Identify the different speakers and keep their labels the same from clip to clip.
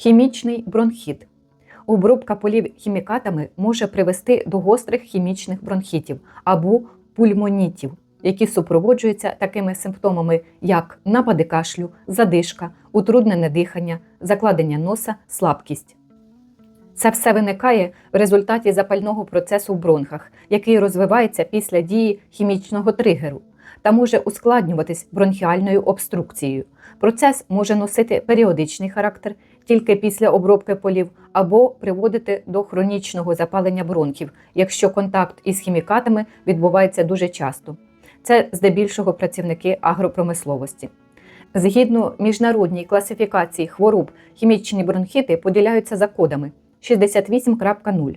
Speaker 1: Хімічний бронхіт. Обробка полів хімікатами може привести до гострих хімічних бронхітів або пульмонітів, які супроводжуються такими симптомами, як напади кашлю, задишка, утруднене дихання, закладення носа, слабкість. Це все виникає в результаті запального процесу в бронхах, який розвивається після дії хімічного тригеру та може ускладнюватись бронхіальною обструкцією. Процес може носити періодичний характер тільки після обробки полів або приводити до хронічного запалення бронхів, якщо контакт із хімікатами відбувається дуже часто. Це здебільшого працівники агропромисловості. Згідно міжнародній класифікації хвороб, хімічні бронхіти поділяються за кодами 68.0.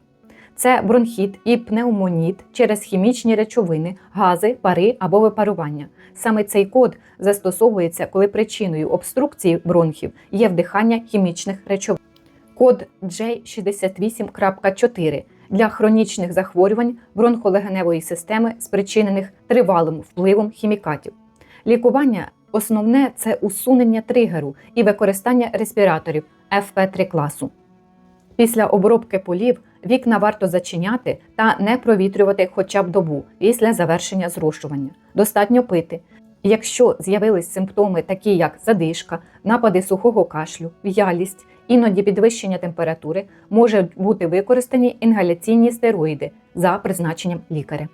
Speaker 1: Це бронхіт і пневмоніт через хімічні речовини, гази, пари або випарування. Саме цей код застосовується, коли причиною обструкції бронхів є вдихання хімічних речовин. Код J68.4 для хронічних захворювань бронхолегеневої системи, спричинених тривалим впливом хімікатів. Лікування основне це усунення тригеру і використання респіраторів FP3 класу. Після обробки полів вікна варто зачиняти та не провітрювати хоча б добу після завершення зрошування. Достатньо пити. Якщо з'явились симптоми, такі як задишка, напади сухого кашлю, в'ялість, іноді підвищення температури, можуть бути використані інгаляційні стероїди за призначенням лікаря.